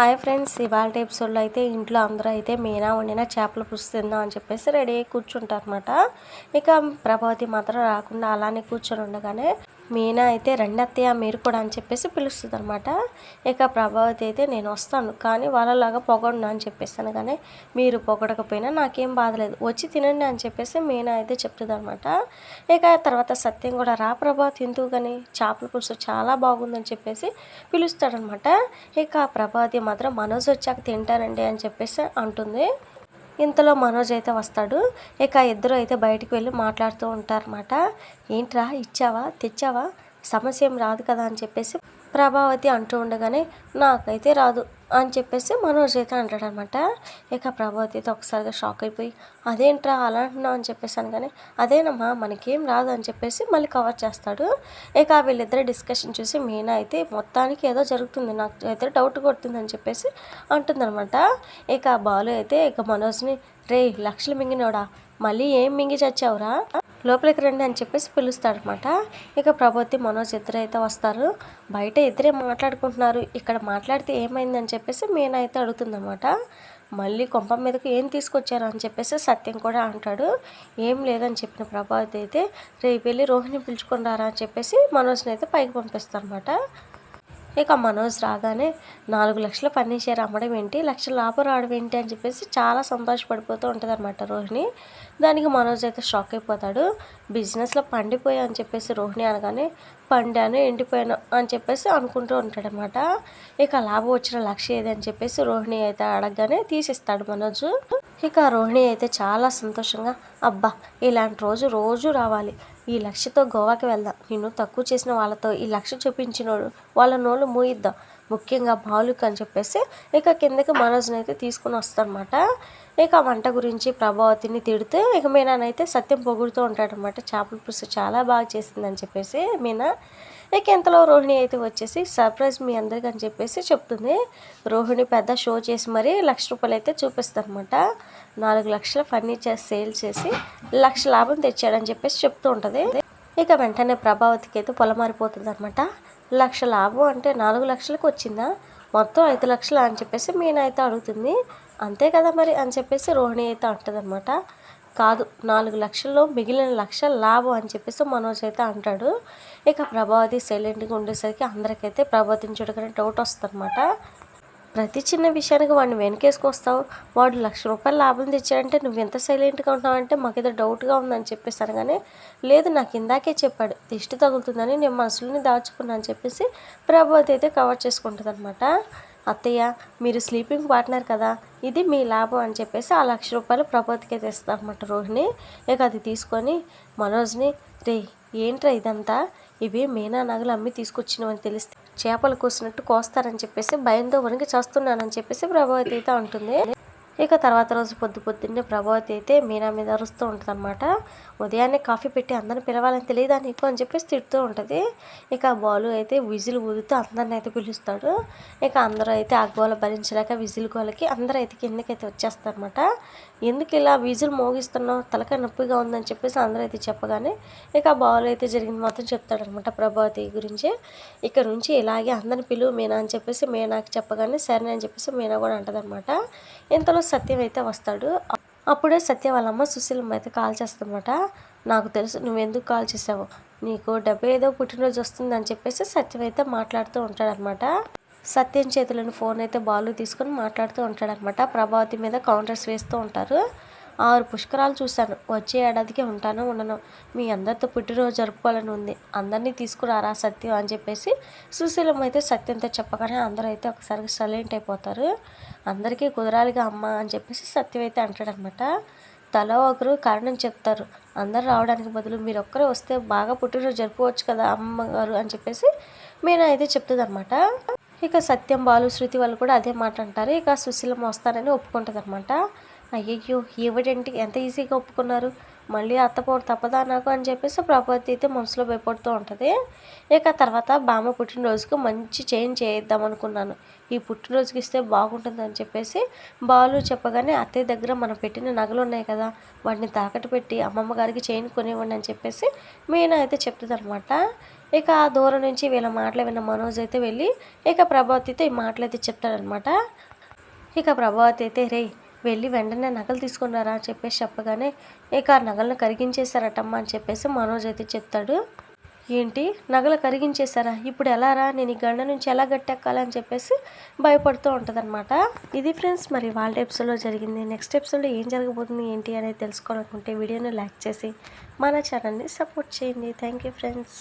Hi friends ఇవాళ ఎపిసోడ్లో అయితే ఇంట్లో అందరూ అయితే మీనా వండిన చేపల పులుసు తిందాం అని చెప్పేసి రెడీ అయ్యి కూర్చుంటారనమాట ఇక ప్రభావతి మాత్రం రాకుండా అలానే కూర్చొని ఉండగానే మీనా అయితే రెండు అత్తయ్య మీరు కూడా అని చెప్పేసి పిలుస్తుంది అనమాట ఇక ప్రభావతి అయితే నేను వస్తాను కానీ వాళ్ళలాగా పొగడను అని చెప్పేస్తాను కానీ మీరు పొగడకపోయినా నాకేం బాధలేదు వచ్చి తినండి అని చెప్పేసి మీనా అయితే చెప్తుంది అనమాట ఇక తర్వాత సత్యం కూడా రా ప్రభావతి ఎందుకు కానీ? చేపల పులుసు చాలా బాగుందని చెప్పేసి పిలుస్తాడనమాట ఇక ప్రభావతి మాత్రం మనోజ్ వచ్చాక తింటానండి అని చెప్పేసి అంటుంది. ఇంతలో మనోజ్ అయితే వస్తాడు. ఇక ఇద్దరు అయితే బయటికి వెళ్ళి మాట్లాడుతూ ఉంటారన్నమాట. ఏంట్రా ఇచ్చావా? తెచ్చావా? సమస్య ఏం రాదు కదా అని చెప్పేసి ప్రభావతి అంటూ ఉండగానే నాకైతే రాదు అని చెప్పేసి మనోజ్ అయితే అంటాడనమాట. ఇక ప్రభావతి అయితే ఒకసారిగా షాక్ అయిపోయి అదేంట్రా అలా అంటున్నావు? అని చెప్పేసి అనగానే అదేనమ్మా మనకేం రాదు అని చెప్పేసి మళ్ళీ కవర్ చేస్తాడు. ఇక వీళ్ళిద్దరు డిస్కషన్ చూసి మీనా అయితే మొత్తానికి ఏదో జరుగుతుంది నాకు అయితే డౌట్ కొడుతుంది అని చెప్పేసి అంటుందన్నమాట ఇక బాలు అయితే ఇక మనోజ్ని రే లక్షలు మింగినోడా? మళ్ళీ ఏం మింగి చచ్చావురా? లోపలికి రండి అని చెప్పేసి పిలుస్తాడనమాట ఇక ప్రభోతి మనోజ్ ఇద్దరు అయితే వస్తారు. బయట ఇద్దరే మాట్లాడుకుంటున్నారు? ఇక్కడ మాట్లాడితే ఏమైందని చెప్పేసి మీనా అయితే అడుగుతుందన్నమాట మళ్ళీ కొంప మీదకు ఏం తీసుకొచ్చారు అని చెప్పేసి సత్యం కూడా అంటాడు. ఏం లేదని చెప్పిన ప్రభావతి అయితే రేపు వెళ్ళి రోహిణి పిలుచుకున్నారా అని చెప్పేసి మనోజ్ని అయితే పైకి పంపిస్తాను అనమాట ఇక మనోజ్ రాగానే నాలుగు లక్షలు ఫర్నిచర్ అమ్మడం ఏంటి? లక్ష లాభం రావడం ఏంటి? అని చెప్పేసి చాలా సంతోషపడిపోతూ ఉంటుంది అనమాట రోహిణి. దానికి మనోజ్ అయితే షాక్ అయిపోతాడు. బిజినెస్లో పండిపోయా అని చెప్పేసి రోహిణి అనగానే పండాను ఎండిపోయాను అని చెప్పేసి అనుకుంటూ ఉంటాడనమాట. ఇక లాభం వచ్చిన లక్ష్యం ఏది అని చెప్పేసి రోహిణి అయితే అడగగానే తీసిస్తాడు మనోజ్. ఇక రోహిణి అయితే చాలా సంతోషంగా అబ్బా ఇలాంటి రోజు రోజు రావాలి. ఈ లక్ష్యతో గోవాకి వెళ్దాం. నేను తక్కువ చేసిన వాళ్ళతో ఈ లక్ష్య చూపించినోడు వాళ్ళ నోళ్ళు మూయిద్దాం. ముఖ్యంగా బాలుక్ అని చెప్పేసి ఇక కిందకి మనోజ్ని అయితే తీసుకుని వస్తానమాట ఇక వంట గురించి ప్రభావతిని తిడితే ఇక మీనానైతే సత్యం పొగుడుతూ ఉంటాడనమాట చేపల పులుసు చాలా బాగా చేసిందని చెప్పేసి మీనా. ఇక ఇంతలో రోహిణి అయితే వచ్చేసి సర్ప్రైజ్ మీ అందరికి అని చెప్పేసి చెప్తుంది. రోహిణి పెద్ద షో చేసి మరీ లక్ష రూపాయలు అయితే చూపిస్తారనమాట నాలుగు లక్షల ఫర్నిచర్ సేల్ చేసి లక్ష లాభం తెచ్చాడని చెప్పేసి చెప్తూ ఉంటుంది. ఇక వెంటనే ప్రభావతికి అయితే పొలమారిపోతుంది అనమాట లక్ష లాభం అంటే నాలుగు లక్షలకు వచ్చిందా? మొత్తం ఐదు లక్షలు అని చెప్పేసి మీనా అయితే అడుగుతుంది. అంతే కదా మరి అని చెప్పేసి రోహిణి అయితే అంటుంది కాదు నాలుగు లక్షల్లో మిగిలిన లక్ష లాభం అని చెప్పేసి మనోజ్ అయితే అంటాడు. ఇక ప్రభావతి సైలెంట్గా ఉండేసరికి అందరికైతే ప్రభావతిని చూడగానే డౌట్ వస్తుంది ప్రతి చిన్న విషయానికి వాడిని వెనకేసుకొస్తావు. వాడు లక్ష రూపాయలు లాభం తెచ్చాడంటే నువ్వు ఎంత సైలెంట్గా ఉంటావంటే మాకు ఏదో డౌట్గా ఉందని చెప్పేసి అనగానే లేదు నాకు ఇందాకే చెప్పాడు దిష్టి తగులుతుందని నేను మనసులోని దాచుకున్నాను అని చెప్పేసి ప్రభావతి అయితే కవర్ చేసుకుంటుంది అనమాట అత్తయ్య మీరు స్లీపింగ్ పార్ట్నర్ కదా ఇది మీ లాభం అని చెప్పేసి ఆ లక్ష రూపాయలు ప్రభావతికి అయితే ఇస్తారన్నమాట రోహిణి. ఇక అది తీసుకొని మనోజ్ని రే ఏంట్రా ఇదంతా? ఇవి మీనా నగలు అమ్మి తీసుకొచ్చినవని తెలిస్తే చేపలు కోసినట్టు కోస్తారని చెప్పేసి భయంతో వణికి చేస్తున్నానని చెప్పేసి ప్రభావతి అయితే అంటుంది. ఇక తర్వాత రోజు పొద్దు పొద్దున్నే ప్రభావతి అయితే మీనా మీద అరుస్తూ ఉంటుంది అనమాట ఉదయాన్నే కాఫీ పెట్టి అందరిని పిలవాలని తెలియదా నీకు అని చెప్పేసి తిడుతూ ఉంటుంది. ఇక బాలు అయితే విజిల్ ఊదుతూ అందరిని అయితే పిలుస్తాడు. ఇక అందరూ అయితే ఆ గోల భరించలేక విజిల్ గోలకి అందరూ అయితే కిందకైతే వచ్చేస్తారనమాట ఎందుకు ఇలా విజిల్ మోగిస్తున్నావు తలక నొప్పిగా ఉందని చెప్పేసి అందరూ అయితే చెప్పగానే ఇక బాలు అయితే జరిగింది మాత్రం చెప్తాడనమాట ప్రభావతి గురించి. ఇక్కడ నుంచి ఇలాగే అందరిని పిలువు మీనా అని చెప్పేసి మీనాకి చెప్పగానే సరే అని చెప్పేసి మీనా కూడా అంటదనమాట ఇంతలో సత్యం అయితే వస్తాడు. అప్పుడే సత్య వాళ్ళమ్మ సుశీలమ్మ అయితే కాల్ చేస్తామట నాకు తెలుసు నువ్వెందుకు కాల్ చేసావు? నీకు డెబ్బై ఐదో పుట్టినరోజు వస్తుంది అని చెప్పేసి సత్యం అయితే మాట్లాడుతూ ఉంటాడనమాట సత్యం చేతులను ఫోన్ అయితే బాలు తీసుకొని మాట్లాడుతూ ఉంటాడనమాట ప్రభావతి మీద కౌంటర్స్ వేస్తూ ఉంటారు. ఆరు పుష్కరాలు చూశాను. వచ్చే ఏడాదికి ఉంటాను ఉండను. మీ అందరితో పుట్టినరోజు జరుపుకోవాలని ఉంది. అందరినీ తీసుకురారా సత్యం అని చెప్పేసి సుశీలం అయితే సత్యంతో చెప్పగానే అందరూ అయితే ఒకసారి సైలెంట్ అయిపోతారు. అందరికీ కుదరాలిగా అమ్మ అని చెప్పేసి సత్యం అయితే అంటాడనమాట. తల ఒకరు కారణం చెప్తారు. అందరు రావడానికి బదులు మీరు ఒక్కరే వస్తే బాగా పుట్టినరోజు జరుపుకోవచ్చు కదా అమ్మగారు అని చెప్పేసి మీనా అయితే చెప్తుంది అనమాట ఇక సత్యం బాలు శృతి వాళ్ళు కూడా అదే మాట అంటారు. ఇక సుశీలం వస్తానని ఒప్పుకుంటుంది అనమాట అయ్యయ్యో ఈవిడేంటి ఎంత ఈజీగా ఒప్పుకున్నారు? మళ్ళీ అత్తపోరు తప్పదా నాకు అని చెప్పేసి ప్రభావతి అయితే మనసులో భయపడుతూ ఉంటుంది. ఇక తర్వాత బామ్మ పుట్టినరోజుకు మంచి చేంజ్ చేద్దాం అనుకున్నాను. ఈ పుట్టినరోజుకి ఇస్తే బాగుంటుంది అని చెప్పేసి బాలు చెప్పగానే అత్తయ్య దగ్గర మనం పెట్టిన నగలు ఉన్నాయి కదా వాటిని తాకట్టు పెట్టి అమ్మమ్మ గారికి చైన్ కొనివ్వండి అని చెప్పేసి మీనా అయితే చెప్తుంది అనమాట ఇక ఆ దూరం నుంచి వీళ్ళ మాటలు విన్న మనోజ్ అయితే వెళ్ళి ఇక ప్రభావతితో ఈ మాటలు అయితే చెప్తాడనమాట ఇక ప్రభావతి అయితే రే వెళ్ళి వెంటనే నగలు తీసుకున్నారా అని చెప్పేసి చెప్పగానే ఇక ఆ నగలను కరిగించేశారటమ్మా అని చెప్పేసి మనోజ్ అయితే చెప్తాడు. ఏంటి? నగలు కరిగించేశారా? ఇప్పుడు ఎలా రా? నేను ఈ గండ నుంచి ఎలా గట్టెక్కాలని చెప్పేసి భయపడుతూ ఉంటుందన్నమాట. ఇది ఫ్రెండ్స్ మరి వాళ్ళ ఎపిసోడ్లో జరిగింది. నెక్స్ట్ ఎపిసోడ్లో ఏం జరగబోతుంది ఏంటి అనేది తెలుసుకోవాలనుకుంటే వీడియోని లైక్ చేసి మన ఛానల్ని సపోర్ట్ చేయండి. Thank you friends.